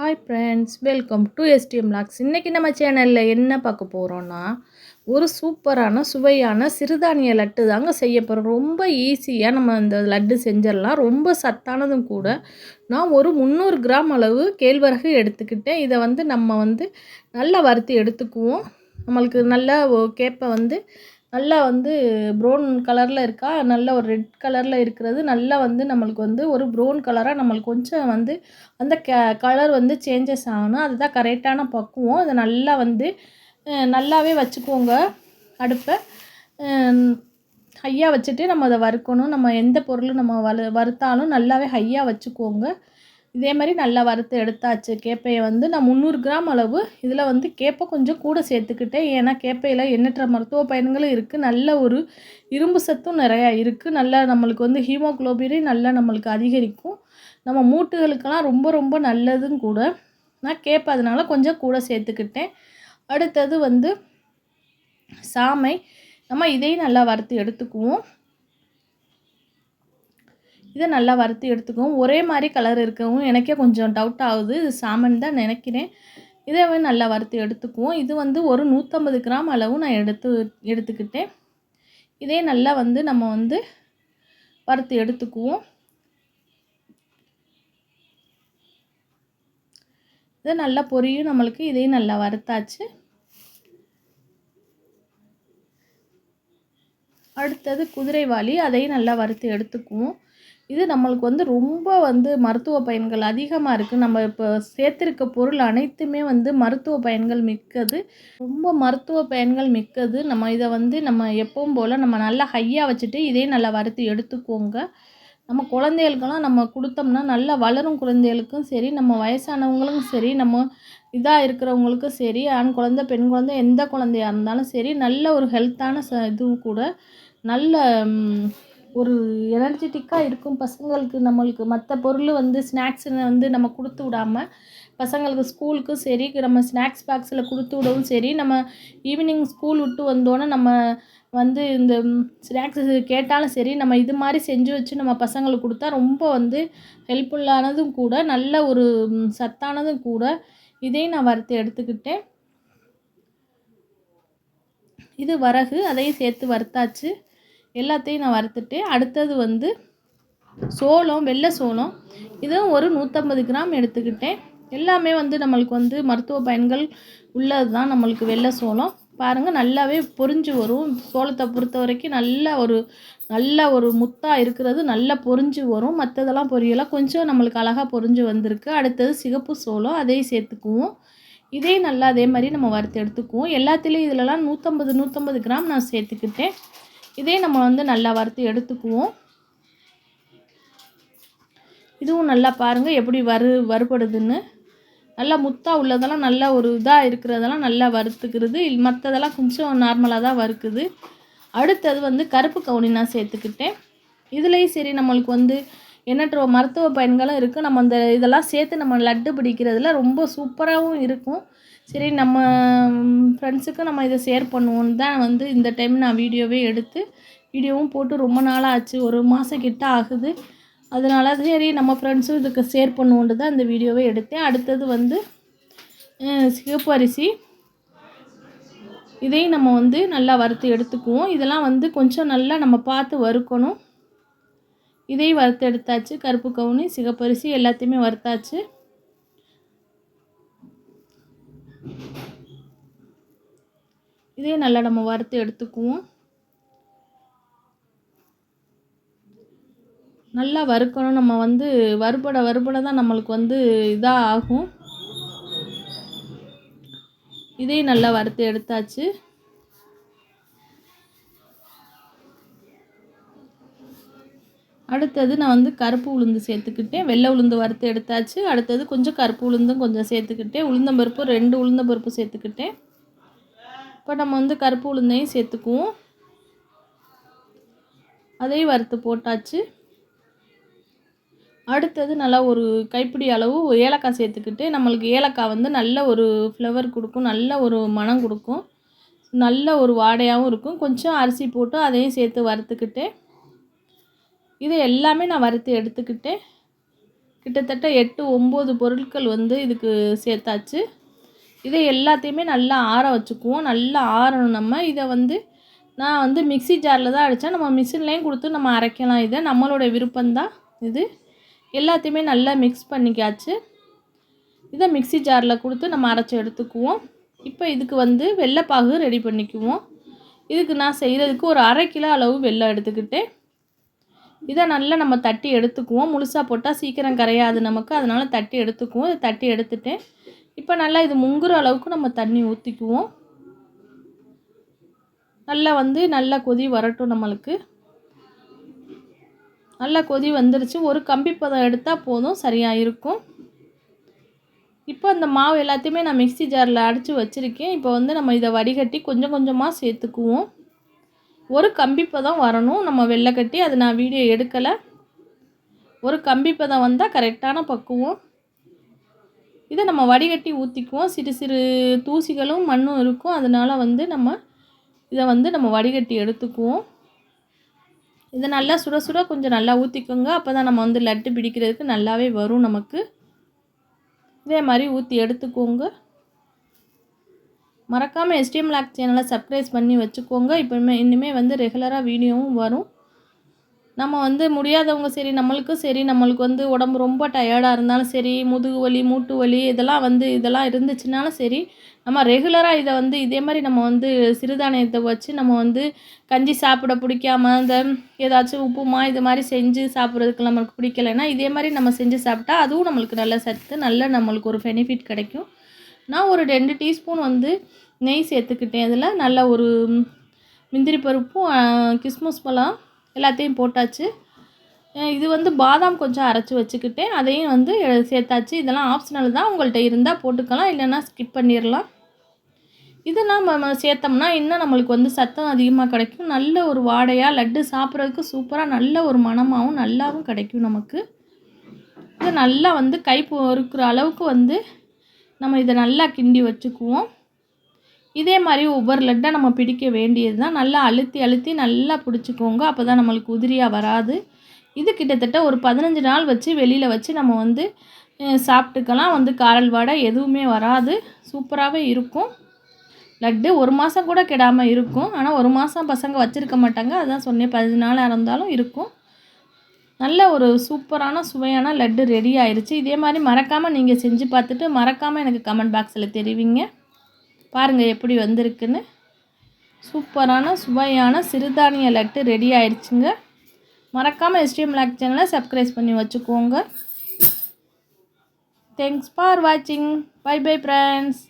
Hi friends welcome to STM logs இன்றைக்கி நம்ம சேனலில் என்ன பார்க்க போகிறோன்னா ஒரு சூப்பரான சுவையான சிறுதானிய லட்டு தாங்க செய்ய போகிறோம் ரொம்ப ஈஸியாக நம்ம இந்த லட்டு செஞ்சிடலாம். ரொம்ப சத்தானதும் கூட. நான் ஒரு முந்நூறு கிராம் அளவு கேழ்வரகு எடுத்துக்கிட்டேன். இதை வந்து நம்ம வந்து நல்லா வறுத்து எடுத்துக்குவோம். நம்மளுக்கு நல்லா கேப்பை வந்து நல்லா வந்து ப்ரௌன் கலரில் இருக்கா? நல்ல ஒரு ரெட் கலரில் இருக்கிறது. நல்லா வந்து நம்மளுக்கு வந்து ஒரு ப்ரௌன் கலராக நம்மளுக்கு கொஞ்சம் வந்து அந்த க கலர் வந்து சேஞ்சஸ் ஆகணும். அதுதான் கரெக்டான பக்குவம். அதை நல்லா வந்து நல்லாவே வச்சுக்கோங்க. அடுப்பை ஹையாக வச்சுட்டு நம்ம அதை வறுக்கணும். நம்ம எந்த பொருளும் நம்ம வறு வறுத்தாலும் நல்லாவே ஹையாக வச்சுக்கோங்க. இதே மாதிரி நல்லா வறுத்து எடுத்தாச்சு. கேப்பையை வந்து நான் முந்நூறு கிராம் அளவு இதில் வந்து கேப்பை கொஞ்சம் கூட சேர்த்துக்கிட்டேன். ஏன்னா கேப்பையில் எண்ணற்ற மருத்துவ பயன்களும் இருக்குது நல்ல ஒரு இரும்பு சத்தும் நிறையா இருக்குது நல்லா நம்மளுக்கு வந்து ஹீமோக்ளோபினே நல்லா நம்மளுக்கு அதிகரிக்கும். நம்ம மூட்டுகளுக்கெல்லாம் ரொம்ப ரொம்ப நல்லதும் கூட. நான் கேப்பை அதனால் கொஞ்சம் கூட சேர்த்துக்கிட்டேன். அடுத்தது வந்து சாமை. நம்ம இதையும் நல்லா வறுத்து எடுத்துக்குவோம். இதை நல்லா வறுத்து எடுத்துக்குவோம். ஒரே மாதிரி கலர் இருக்கவும் எனக்கே கொஞ்சம் டவுட் ஆகுது. இது சாமன் தான் நினைக்கிறேன். இதை வந்து நல்லா வறுத்து எடுத்துக்குவோம். இது வந்து ஒரு நூற்றம்பது கிராம் அளவு நான் எடுத்து எடுத்துக்கிட்டேன். இதே நல்லா வந்து நம்ம வந்து வறுத்து எடுத்துக்குவோம். இதை நல்லா பொரியும் நம்மளுக்கு. இதையும் நல்லா வறுத்தாச்சு. அடுத்தது குதிரைவாளி அதையும் நல்லா வறுத்து எடுத்துக்குவோம். இது நம்மளுக்கு வந்து ரொம்ப வந்து மருத்துவ பயன்கள் அதிகமாக இருக்குது நம்ம இப்போ சேர்த்துருக்க பொருள் அனைத்துமே வந்து மருத்துவ பயன்கள் மிக்கது. ரொம்ப மருத்துவ பயன்கள் மிக்கது. நம்ம இதை வந்து நம்ம எப்பவும் போல் நம்ம நல்லா ஹையாக வச்சுட்டு இதே நல்லா வறுத்து எடுத்துக்கோங்க. நம்ம குழந்தைகளுக்கெல்லாம் நம்ம கொடுத்தோம்னா நல்லா வளரும் குழந்தைகளுக்கும் சரி நம்ம வயசானவங்களுக்கும் சரி நம்ம இதாக இருக்கிறவங்களுக்கும் சரி ஆண் குழந்தை பெண் குழந்தை எந்த குழந்தையாக இருந்தாலும் சரி நல்ல ஒரு ஹெல்த்தான ச இதுவும் கூட நல்ல ஒரு எனர்ஜெட்டிக்காக இருக்கும் பசங்களுக்கு நம்மளுக்கு மற்ற பொருள் வந்து ஸ்நாக்ஸுன்னு வந்து நம்ம கொடுத்து விடாமல் பசங்களுக்கு ஸ்கூலுக்கும் சரி நம்ம ஸ்நாக்ஸ் பாக்ஸில் கொடுத்து விடவும் சரி நம்ம ஈவினிங் ஸ்கூல் விட்டு வந்தோன்னே நம்ம வந்து இந்த ஸ்நாக்ஸ் கேட்டாலும் சரி நம்ம இது மாதிரி செஞ்சு வச்சு நம்ம பசங்களுக்கு கொடுத்தா ரொம்ப வந்து ஹெல்ப்ஃபுல்லானதும் கூட நல்ல ஒரு சத்தானதும் கூட. இதையும் நான் வறுத்து எடுத்துக்கிட்டேன். இது வரகு அதையும் சேர்த்து வறுத்தாச்சு. எல்லாத்தையும் நான் வறுத்துட்டு அடுத்தது வந்து சோளம் வெள்ளை சோளம். இதுவும் ஒரு நூற்றம்பது கிராம் எடுத்துக்கிட்டேன். எல்லாமே வந்து நம்மளுக்கு வந்து மருத்துவ பயன்கள் உள்ளது தான் நம்மளுக்கு வெள்ளை சோளம். பாருங்கள் நல்லாவே பொறிஞ்சு வரும். சோளத்தை பொறுத்த வரைக்கும் நல்ல ஒரு நல்ல ஒரு முத்தாக இருக்கிறது நல்லா பொறிஞ்சு வரும். மற்றதெல்லாம் பொரியலாம் கொஞ்சம் நம்மளுக்கு அழகாக பொறிஞ்சு வந்திருக்கு. அடுத்தது சிகப்பு சோளம் அதையும் சேர்த்துக்குவோம். இதே நல்லா அதே மாதிரி நம்ம வறுத்து எடுத்துக்குவோம். எல்லாத்துலேயும் இதிலலாம் நூற்றம்பது நூற்றம்பது கிராம் நான் சேர்த்துக்கிட்டேன். இதே நம்ம வந்து நல்லா வறுத்து எடுத்துக்குவோம். இதுவும் நல்லா பாருங்கள் எப்படி வறு வறுபடுதுன்னு. நல்லா முத்தாக உள்ளதெல்லாம் நல்லா ஒரு இதாக இருக்கிறதெல்லாம் நல்லா வறுத்துக்கிறது. மற்றதெல்லாம் கொஞ்சம் நார்மலாக தான் வறுக்குது. அடுத்தது வந்து கருப்பு கவுனி நான் சேர்த்துக்கிட்டேன். இதுலேயும் சரி நம்மளுக்கு வந்து எண்ணற்ற மருத்துவ பயன்களும் இருக்குது நம்ம அந்த இதெல்லாம் சேர்த்து நம்ம லட்டு பிடிக்கிறதுல ரொம்ப சூப்பராகவும் இருக்கும். சரி நம்ம ஃப்ரெண்ட்ஸுக்கும் நம்ம இதை ஷேர் பண்ணுவோன்னு தான் வந்து இந்த டைம் நான் வீடியோவே எடுத்து வீடியோவும் போட்டு ரொம்ப நாளாக ஆச்சு ஒரு மாதம் கிட்ட ஆகுது. அதனால சரி நம்ம ஃப்ரெண்ட்ஸும் இதுக்கு ஷேர் பண்ணுவோன்ட்டு தான் இந்த வீடியோவே எடுத்தேன். அடுத்தது வந்து சிகப்பு அரிசி. இதையும் நம்ம வந்து நல்லா வறுத்து எடுத்துக்குவோம். இதெல்லாம் வந்து கொஞ்சம் நல்லா நம்ம பார்த்து வறுக்கணும். இதையும் வறுத்து எடுத்தாச்சு. கருப்பு கவுனி சிகப்பரிசி எல்லாத்தையுமே வறுத்தாச்சு. இதே நல்லா நம்ம வறுத்து எடுத்துக்குவோம். நல்லா வறுக்கணும். நம்ம வந்து வறுபட வறுபட தான் நம்மளுக்கு வந்து இதாக ஆகும் இதையும் நல்லா வறுத்து எடுத்தாச்சு. அடுத்தது நான் வந்து கருப்பு உளுந்து சேர்த்துக்கிட்டேன். வெள்ளை உளுந்து வறுத்து எடுத்தாச்சு. அடுத்தது கொஞ்சம் கருப்பு உளுந்தும் கொஞ்சம் சேர்த்துக்கிட்டேன். உளுந்தம்பருப்பு ரெண்டு உளுந்தம்பருப்பு சேர்த்துக்கிட்டேன். இப்போ நம்ம வந்து கருப்பு உளுந்தையும் சேர்த்துக்குவோம். அதையும் வறுத்து போட்டாச்சு. அடுத்தது நல்லா ஒரு கைப்பிடி அளவு ஏலக்காய் சேர்த்துக்கிட்டு நம்மளுக்கு ஏலக்காய் வந்து நல்ல ஒரு ஃப்ளவர் கொடுக்கும். நல்ல ஒரு மனம் கொடுக்கும். நல்ல ஒரு வாடையாகவும் இருக்கும். கொஞ்சம் அரிசி போட்டு அதையும் சேர்த்து வறுத்துக்கிட்டு இது எல்லாமே நான் வறுத்து எடுத்துக்கிட்டு கிட்டத்தட்ட எட்டு ஒம்பது பொருட்கள் வந்து இதுக்கு சேர்த்தாச்சு. இதை எல்லாத்தையுமே நல்லா ஆற வச்சுக்குவோம். நல்லா ஆறணும் நம்ம. இதை வந்து நான் வந்து மிக்ஸி ஜாரில் தான் அடித்தேன் நம்ம மிஷின்லேயும் கொடுத்து நம்ம அரைக்கலாம் இதை. நம்மளோட விருப்பம்தான் இது. எல்லாத்தையுமே நல்லா மிக்ஸ் பண்ணிக்காச்சு இதை மிக்ஸி ஜாரில் கொடுத்து நம்ம அரைச்சி எடுத்துக்குவோம். இப்போ இதுக்கு வந்து வெள்ளைப்பாகு ரெடி பண்ணிக்குவோம். இதுக்கு நான் செய்கிறதுக்கு ஒரு அரை கிலோ அளவு வெள்ளம் எடுத்துக்கிட்டேன். இதை நல்லா நம்ம தட்டி எடுத்துக்குவோம். முழுசாக போட்டால் சீக்கிரம் கரையாது நமக்கு. அதனால் தட்டி எடுத்துக்குவோம். இதை தட்டி எடுத்துட்டேன் இப்போ நல்லா இது முங்குற அளவுக்கு நம்ம தண்ணி ஊற்றிக்குவோம் நல்லா வந்து நல்லா கொதி வரட்டும் நம்மளுக்கு. நல்லா கொதி வந்துருச்சு. ஒரு கம்பி பதம் எடுத்தால் போதும். சரியாக இருக்கும். இப்போ அந்த மாவு எல்லாத்தையுமே நான் மிக்ஸி ஜாரில் அடித்து வச்சுருக்கேன். இப்போ வந்து நம்ம இதை வடிகட்டி கொஞ்சம் கொஞ்சமாக சேர்த்துக்குவோம். ஒரு கம்பி வரணும். நம்ம வெள்ளை கட்டி அது நான் வீடியோ எடுக்கலை. ஒரு கம்பிப்பதம் வந்தால் கரெக்டான பக்குவம். இதை நம்ம வடிகட்டி ஊற்றிக்குவோம் சிறு சிறு தூசிகளும் மண்ணும் இருக்கும். அதனால் வந்து நம்ம இதை வந்து நம்ம வடிகட்டி எடுத்துக்குவோம். இதை நல்லா சுட சுட கொஞ்சம் நல்லா ஊற்றிக்கோங்க அப்போ தான் நம்ம வந்து லட்டு பிடிக்கிறதுக்கு நல்லாவே வரும் நமக்கு. இதே மாதிரி ஊற்றி எடுத்துக்கோங்க. மறக்காமல் எஸ்டிஎம் லாக் சேனலை சப்ஸ்கிரைப் பண்ணி வச்சுக்கோங்க. இப்போ இனிமேல் வந்து ரெகுலராக வீடியோவும் வரும். நம்ம வந்து முடியாதவங்க சரி நம்மளுக்கும் சரி நம்மளுக்கு வந்து உடம்பு ரொம்ப டயர்டாக இருந்தாலும் சரி முதுகு வலி மூட்டு வலி இதெல்லாம் வந்து இதெல்லாம் இருந்துச்சுனாலும் சரி நம்ம ரெகுலராக இதை வந்து இதே மாதிரி நம்ம வந்து சிறுதானியத்தை வச்சு நம்ம வந்து கஞ்சி சாப்பிட பிடிக்காம இந்த ஏதாச்சும் உப்புமா இது மாதிரி செஞ்சு சாப்பிட்றதுக்கு நம்மளுக்கு பிடிக்கலைன்னா இதே மாதிரி நம்ம செஞ்சு சாப்பிட்டா அதுவும் நம்மளுக்கு நல்ல சத்து நல்ல நம்மளுக்கு ஒரு பெனிஃபிட் கிடைக்கும். நான் ஒரு ரெண்டு டீஸ்பூன் வந்து நெய் சேர்த்துக்கிட்டேன். அதில் நல்ல ஒரு முந்திரி பருப்பும் கிஸ்மஸ் பழம் எல்லாத்தையும் போட்டாச்சு. இது வந்து பாதாம் கொஞ்சம் அரைச்சி வச்சுக்கிட்டேன். அதையும் வந்து சேர்த்தாச்சு. இதெல்லாம் ஆப்ஷனல் தான். உங்கள்கிட்ட இருந்தால் போட்டுக்கலாம். இல்லைன்னா ஸ்கிப் பண்ணிடலாம். இது நம்ம சேர்த்தோம்னா இன்னும் நம்மளுக்கு வந்து சத்தம் அதிகமாக கிடைக்கும். நல்ல ஒரு வாடையாக லட்டு சாப்பிட்றதுக்கு சூப்பராக நல்ல ஒரு மணமாகவும் நல்லாவும் கிடைக்கும் நமக்கு. இது நல்லா வந்து கை பொறுக்கிற அளவுக்கு வந்து நம்ம இதை நல்லா கிண்டி வச்சுக்குவோம். இதே மாதிரி ஒவ்வொரு லட்டை நம்ம பிடிக்க வேண்டியது தான் நல்லா அழுத்தி அழுத்தி நல்லா பிடிச்சிக்கோங்க. அப்போ தான் நம்மளுக்கு உதிரியாக வராது. இது கிட்டத்தட்ட ஒரு பதினஞ்சு நாள் வச்சு வெளியில் வச்சு நம்ம வந்து சாப்பிட்டுக்கலாம். வந்து காரல் வாடை எதுவுமே வராது. சூப்பராகவே இருக்கும். லட்டு ஒரு மாதம் கூட கெடாமல் இருக்கும். ஆனால் ஒரு மாதம் பசங்க வச்சுருக்க மாட்டாங்க. அதான் சொன்னேன். பதினஞ்சு நாளாக இருந்தாலும் இருக்கும். நல்ல ஒரு சூப்பரான சுவையான லட்டு ரெடி ஆயிடுச்சு இதே மாதிரி மறக்காமல் நீங்கள் செஞ்சு பார்த்துட்டு மறக்காமல் எனக்கு கமெண்ட் பாக்ஸில் தெரிவிங்க. பாருங்கள் எப்படி வந்திருக்குன்னு. சூப்பரான சுவையான சிறுதானிய லட்டு ரெடி ஆயிடுச்சுங்க மறக்காமல் எஸ்டிஎம் லாக் சேனலை சப்ஸ்கிரைப் பண்ணி வச்சுக்கோங்க. தேங்க்ஸ் ஃபார் வாட்சிங் பை பை ஃப்ரெண்ட்ஸ்